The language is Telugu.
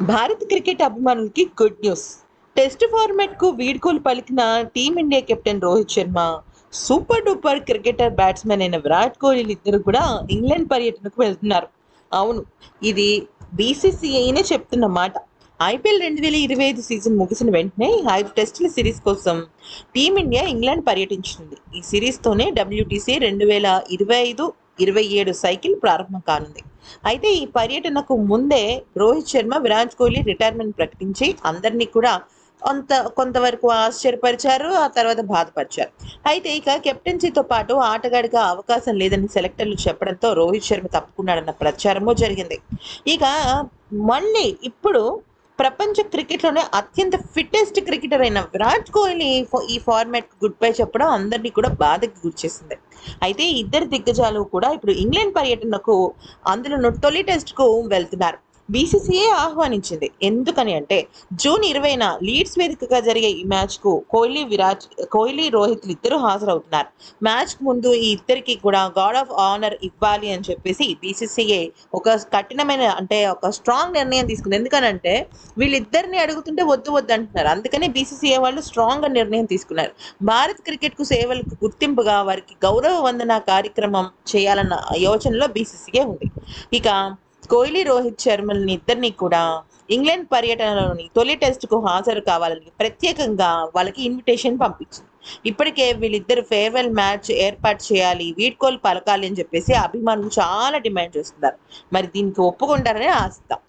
భారత క్రికెట్ అభిమానులకి గుడ్ న్యూస్. టెస్ట్ ఫార్మాట్కు వీడ్కోలు పలికిన team India captain Rohit Sharma super duper cricketer batsmen అయిన విరాట్ కోహ్లీ ఇద్దరు కూడా ఇంగ్లాండ్ పర్యటనకు వెళ్తున్నారు. అవును ఇది బీసీసీఐనే చెప్తున్న మాట. ఐపీఎల్ రెండు వేల ఇరవై ఐదు సీజన్ ముగిసిన వెంటనే ఐదు టెస్టుల సిరీస్ కోసం టీమిండియా ఇంగ్లాండ్ పర్యటించింది. ఈ సిరీస్తోనే డబ్ల్యూటీసీ రెండు వేల ఇరవై ఐదు ఇరవై ఏడు సైకిల్ ప్రారంభం కానుంది. అయితే ఈ పర్యటనకు ముందే రోహిత్ శర్మ విరాట్ కోహ్లీ రిటైర్మెంట్ ప్రకటించి అందరినీ కూడా కొంత కొంతవరకు ఆశ్చర్యపరిచారు ఆ తర్వాత బాధపరిచారు. అయితే ఇక కెప్టెన్సీతో పాటు ఆటగాడిగా అవకాశం లేదని సెలెక్టర్లు చెప్పడంతో రోహిత్ శర్మ తప్పుకున్నాడన్న ప్రచారము జరిగింది. ఇక మళ్ళీ ఇప్పుడు ప్రపంచ క్రికెట్లోనే అత్యంత ఫిట్టెస్ట్ క్రికెటర్ అయిన విరాట్ కోహ్లీ ఈ ఫార్మాట్ గుడ్ బై చెప్పడం అందరినీ కూడా బాధకి గుర్చేసింది. అయితే ఇద్దరు దిగ్గజాలు కూడా ఇప్పుడు ఇంగ్లాండ్ పర్యటనకు అందులో తొలి టెస్ట్కు వెళ్తున్నారు. బీసీసీఏ ఆహ్వానించింది. ఎందుకని అంటే జూన్ ఇరవైన లీడ్స్ వేదికగా జరిగే ఈ మ్యాచ్కు కోహ్లీ విరాట్ కోహ్లీ రోహిత్ ఇద్దరు హాజరవుతున్నారు. మ్యాచ్ ముందు ఈ ఇద్దరికి కూడా గాడ్ ఆఫ్ ఆనర్ ఇవ్వాలి అని చెప్పేసి బీసీసీఏ ఒక కఠినమైన అంటే ఒక స్ట్రాంగ్ నిర్ణయం తీసుకుంది. ఎందుకనంటే వీళ్ళిద్దరిని అడుగుతుంటే వద్దు వద్దు అంటున్నారు. అందుకని బీసీసీఏ వాళ్ళు స్ట్రాంగ్ నిర్ణయం తీసుకున్నారు. భారత్ క్రికెట్కు సేవలకు గుర్తింపుగా వారికి గౌరవ వందన కార్యక్రమం చేయాలన్న యోచనలో బీసీసీఏ ఉంది. ఇక కోహ్లీ రోహిత్ శర్మల్ని ఇద్దరిని కూడా ఇంగ్లాండ్ పర్యటనలోని తొలి టెస్టుకు హాజరు కావాలని ప్రత్యేకంగా వాళ్ళకి ఇన్విటేషన్ పంపించింది. ఇప్పటికే వీళ్ళిద్దరు ఫేర్వెల్ మ్యాచ్ ఏర్పాటు చేయాలి వీడ్కోలు పలకాలి అని చెప్పేసి అభిమానులు చాలా డిమాండ్ చేస్తున్నారు. మరి దీనికి ఒప్పుకుంటారని ఆశిద్దాం.